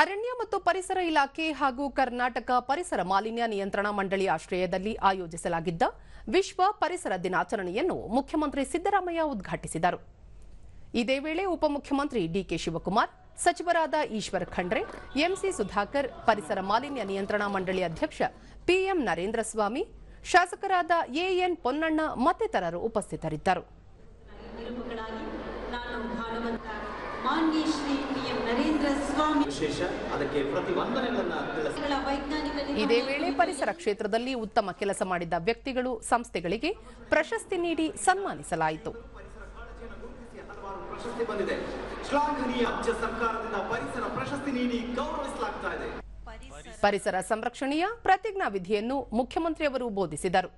ಅರಣ್ಯ ಮತ್ತು ಪರಿಸರ ಇಲಾಖೆ ಹಾಗೂ ಕರ್ನಾಟಕ ಪರಿಸರ ಮಾಲಿನ್ಯ ನಿಯಂತ್ರಣ ಮಂಡಳಿ ಆಶ್ರಯದಲ್ಲಿ ಆಯೋಜಿಸಲಾಗಿದ್ದ ವಿಶ್ವ ಪರಿಸರ ದಿನಾಚರಣೆಯನ್ನು ಮುಖ್ಯಮಂತ್ರಿ ಸಿದ್ದರಾಮಯ್ಯ ಉದ್ಘಾಟಿಸಿದರು. ಇದೇ ವೇಳೆ ಉಪಮುಖ್ಯಮಂತ್ರಿ ಡಿಕೆ ಶಿವಕುಮಾರ್, ಸಚಿವರಾದ ಈಶ್ವರ್ ಖಂಡ್ರೆ, ಎಂಸಿ ಸುಧಾಕರ್, ಪರಿಸರ ಮಾಲಿನ್ಯ ನಿಯಂತ್ರಣ ಮಂಡಳಿ ಅಧ್ಯಕ್ಷ ಪಿಎಂ ನರೇಂದ್ರ ಸ್ವಾಮಿ ಶಾಸಕರಾದ ಎಎನ್ ಪೊನ್ನಣ್ಣ ಮತ್ತಿತರರು ಉಪಸ್ಥಿತರಿದ್ದರು. ಮಾನ್ಯ ಶ್ರೀ ಪಿ ಎಂ ನರೇಂದ್ರ ಸ್ವಾಮಿ ವಿಶೇಷ. ಅದಕ್ಕೆ ಪ್ರತಿವಂದನೆಗಳನ್ನ ಇದೇ ವೇಳೆ ಪರಿಸರ ಕ್ಷೇತ್ರದಲ್ಲಿ ಉತ್ತಮ ಕೆಲಸ ಮಾಡಿದ ವ್ಯಕ್ತಿಗಳು ಸಂಸ್ಥೆಗಳಿಗೆ ಪ್ರಶಸ್ತಿ ನೀಡಿ ಸನ್ಮಾನಿಸಲಾಯಿತು. ಹಲವಾರು ಪ್ರಶಸ್ತಿ ಬಂದಿದೆ. ಶ್ಲಾಘನೀಯ ರಾಜ್ಯ ಸರ್ಕಾರದಿಂದ ಪರಿಸರ ಪ್ರಶಸ್ತಿ ನೀಡಿ ಗೌರವಿಸಲಾಗ್ತಾ ಇದೆ. ಪರಿಸರ ಸಂರಕ್ಷಣೆಯ ಪ್ರತಿಜ್ಞಾ ವಿಧಿಯನ್ನು ಮುಖ್ಯಮಂತ್ರಿಯವರು ಬೋಧಿಸಿದರು.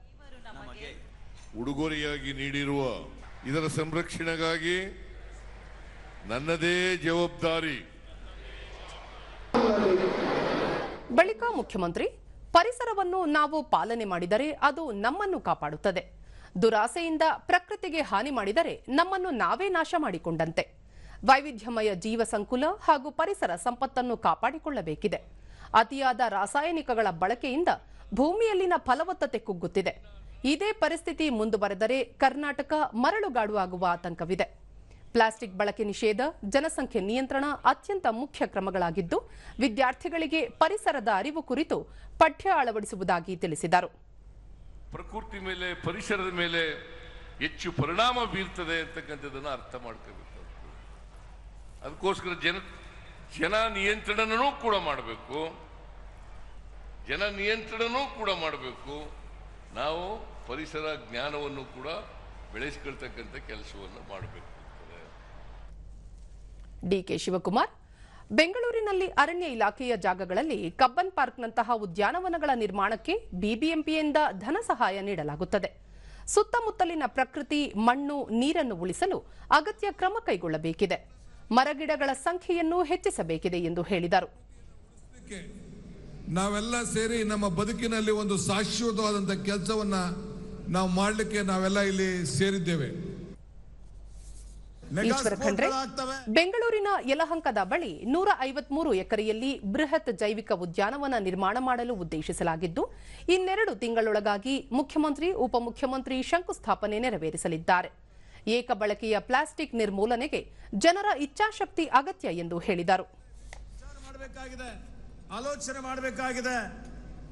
ಉಡುಗೊರೆಯಾಗಿ ನೀಡಿರುವ ಇದರ ಸಂರಕ್ಷಣೆಗಾಗಿ ನನ್ನದೇ ಜವಾಬ್ದಾರಿ. ಬಳಿಕ ಮುಖ್ಯಮಂತ್ರಿ, ಪರಿಸರವನ್ನು ನಾವು ಪಾಲನೆ ಮಾಡಿದರೆ ಅದು ನಮ್ಮನ್ನು ಕಾಪಾಡುತ್ತದೆ. ದುರಾಸೆಯಿಂದ ಪ್ರಕೃತಿಗೆ ಹಾನಿ ಮಾಡಿದರೆ ನಮ್ಮನ್ನು ನಾವೇ ನಾಶ ಮಾಡಿಕೊಂಡಂತೆ. ವೈವಿಧ್ಯಮಯ ಜೀವ ಸಂಕುಲ ಹಾಗೂ ಪರಿಸರ ಸಂಪತ್ತನ್ನು ಕಾಪಾಡಿಕೊಳ್ಳಬೇಕಿದೆ. ಅತಿಯಾದ ರಾಸಾಯನಿಕಗಳ ಬಳಕೆಯಿಂದ ಭೂಮಿಯಲ್ಲಿನ ಫಲವತ್ತತೆ ಕುಗ್ಗುತ್ತಿದೆ. ಇದೇ ಪರಿಸ್ಥಿತಿ ಮುಂದುವರೆದರೆ ಕರ್ನಾಟಕ ಮರಳುಗಾಡುವಾಗುವ ಆತಂಕವಿದೆ. ಪ್ಲಾಸ್ಟಿಕ್ ಬಳಕೆ ನಿಷೇಧ, ಜನಸಂಖ್ಯೆ ನಿಯಂತ್ರಣ ಅತ್ಯಂತ ಮುಖ್ಯ ಕ್ರಮಗಳಾಗಿದ್ದು, ವಿದ್ಯಾರ್ಥಿಗಳಿಗೆ ಪರಿಸರದ ಅರಿವು ಕುರಿತು ಪಠ್ಯ ಅಳವಡಿಸುವುದಾಗಿ ತಿಳಿಸಿದರು. ಪ್ರಕೃತಿ ಮೇಲೆ, ಪರಿಸರದ ಮೇಲೆ ಹೆಚ್ಚು ಪರಿಣಾಮ ಬೀರ್ತದೆ ಅಂತಕ್ಕಂಥದ್ದನ್ನು ಅರ್ಥ ಮಾಡ್ಕೋಬೇಕು. ಅದಕ್ಕೋಸ್ಕರ ಜನ ಜನ ನಿಯಂತ್ರಣನೂ ಕೂಡ ಮಾಡಬೇಕು. ಜನ ನಿಯಂತ್ರಣನೂ ಕೂಡ ಮಾಡಬೇಕು. ನಾವು ಪರಿಸರ ಜ್ಞಾನವನ್ನು ಕೂಡ ಬೆಳೆಸ್ಕೊಳ್ತಕ್ಕಂಥ ಕೆಲಸವನ್ನು ಮಾಡಬೇಕು. ಡಿಕೆ ಶಿವಕುಮಾರ್. ಬೆಂಗಳೂರಿನಲ್ಲಿ ಅರಣ್ಯ ಇಲಾಖೆಯ ಜಾಗಗಳಲ್ಲಿ ಕಬ್ಬನ್ ಪಾರ್ಕ್ನಂತಹ ಉದ್ಯಾನವನಗಳ ನಿರ್ಮಾಣಕ್ಕೆ ಬಿಬಿಎಂಪಿಯಿಂದ ಧನ ಸಹಾಯ ನೀಡಲಾಗುತ್ತದೆ. ಸುತ್ತಮುತ್ತಲಿನ ಪ್ರಕೃತಿ, ಮಣ್ಣು, ನೀರನ್ನು ಉಳಿಸಲು ಅಗತ್ಯ ಕ್ರಮ ಕೈಗೊಳ್ಳಬೇಕಿದೆ. ಮರಗಿಡಗಳ ಸಂಖ್ಯೆಯನ್ನು ಹೆಚ್ಚಿಸಬೇಕಿದೆ ಎಂದು ಹೇಳಿದರು. ನಾವೆಲ್ಲ ಸೇರಿ ನಮ್ಮ ಬದುಕಿನಲ್ಲಿ ಒಂದು ಶಾಶ್ವತವಾದಂಥ ಕೆಲಸವನ್ನ ನಾವು ಮಾಡಲಿಕ್ಕೆ ನಾವೆಲ್ಲ ಇಲ್ಲಿ ಸೇರಿದ್ದೇವೆ. ಈಶ್ವರ ಖಂಡ್ರೆ ಬೆಂಗಳೂರಿನ ಯಲಹಂಕದ ಬಳಿ ನೂರ ಐವತ್ಮೂರು ಎಕರೆಯಲ್ಲಿ ಬೃಹತ್ ಜೈವಿಕ ಉದ್ಯಾನವನ ನಿರ್ಮಾಣ ಮಾಡಲು ಉದ್ದೇಶಿಸಲಾಗಿದ್ದು ಇನ್ನೆರಡು ತಿಂಗಳೊಳಗಾಗಿ ಮುಖ್ಯಮಂತ್ರಿ ಉಪಮುಖ್ಯಮಂತ್ರಿ ಶಂಕುಸ್ಥಾಪನೆ ನೆರವೇರಿಸಲಿದ್ದಾರೆ. ಏಕ ಬಳಕೆಯ ಪ್ಲಾಸ್ಟಿಕ್ ನಿರ್ಮೂಲನೆಗೆ ಜನರ ಇಚ್ಛಾಶಕ್ತಿ ಅಗತ್ಯ ಎಂದು ಹೇಳಿದರು. ಆಲೋಚನೆ ಮಾಡಬೇಕಾಗಿದೆ.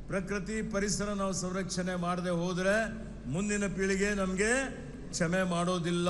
ಪ್ರಕೃತಿ ಪರಿಸರ ನಾವು ಸಂರಕ್ಷಣೆ ಮಾಡದೆ ಹೋದ್ರೆ ಮುಂದಿನ ಪೀಳಿಗೆ ನಮಗೆ ಕ್ಷಮೆ ಮಾಡೋದಿಲ್ಲ.